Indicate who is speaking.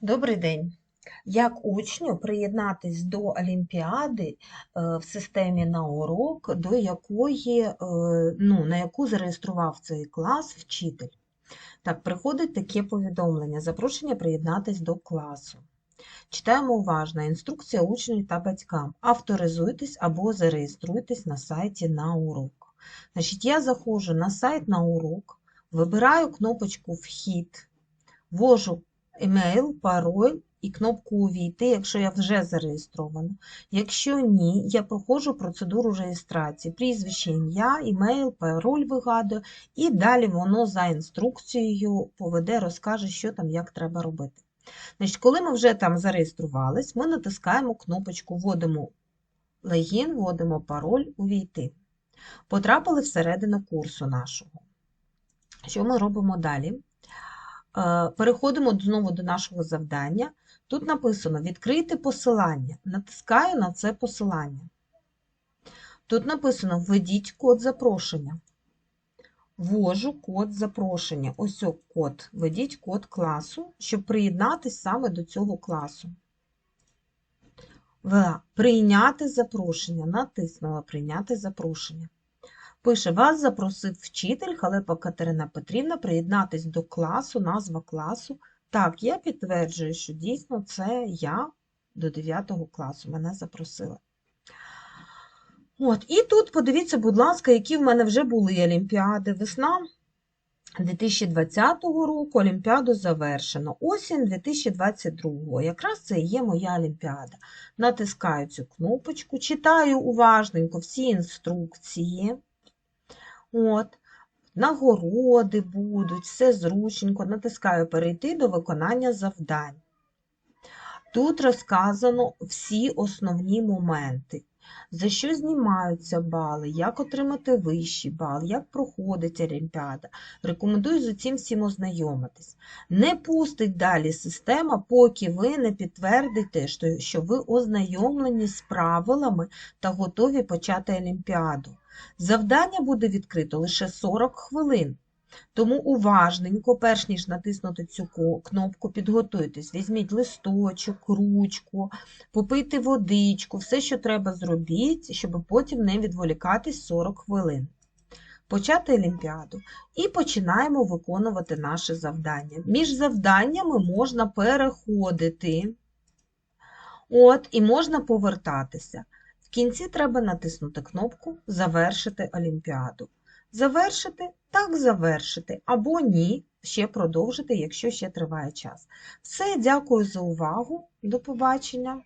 Speaker 1: Добрий день. Як учню приєднатись до Олімпіади е, в системі на урок, до якої, е, ну, на яку зареєстрував цей клас вчитель? Так, приходить таке повідомлення: запрошення приєднатись до класу. Читаємо уважно інструкція учнів та батькам. Авторизуйтесь або зареєструйтесь на сайті на урок. Значить, я заходжу на сайт на урок, вибираю кнопочку Вхід, ввожу емейл, пароль і кнопку Увійти, якщо я вже зареєстрована. Якщо ні, я проходжу процедуру реєстрації, прізвище, ім'я, імейл, пароль вигадую, і далі воно за інструкцією поведе, розкаже, що там, як треба робити. Значить, Коли ми вже там зареєструвались, ми натискаємо кнопочку Вводимо логін, вводимо пароль Увійти. Потрапили всередину курсу нашого. Що ми робимо далі? Е, переходимо знову до нашого завдання. Тут написано Відкрити посилання. Натискаю на це посилання. Тут написано Введіть код запрошення. Ввожу код запрошення. Ось код. Введіть код класу, щоб приєднатися саме до цього класу. Прийняти запрошення. Натиснула Прийняти запрошення. Пише, вас запросив вчитель Халепа Катерина Петрівна приєднатись до класу, назва класу. Так, я підтверджую, що дійсно це я до 9 класу мене запросили. От, І тут подивіться, будь ласка, які в мене вже були олімпіади. Весна 2020 року олімпіаду завершено. Осінь 2022. Якраз це є моя олімпіада. Натискаю цю кнопочку, читаю уважненько всі інструкції. От, Нагороди будуть, все зручненько, натискаю перейти до виконання завдань. Тут розказано всі основні моменти, за що знімаються бали, як отримати вищий бал, як проходить Олімпіада. Рекомендую з цим всім ознайомитись. Не пустить далі система, поки ви не підтвердите, що ви ознайомлені з правилами та готові почати Олімпіаду. Завдання буде відкрито лише 40 хвилин. Тому уважненько, перш ніж натиснути цю кнопку, підготуйтесь, візьміть листочок, ручку, попийте водичку, все, що треба зробіть, щоб потім не відволікатись 40 хвилин. Почати Олімпіаду і починаємо виконувати наше завдання. Між завданнями можна переходити, от, і можна повертатися. В кінці треба натиснути кнопку Завершити Олімпіаду. Завершити так завершити, або ні, ще продовжити, якщо ще триває час. Все, дякую за увагу. До побачення!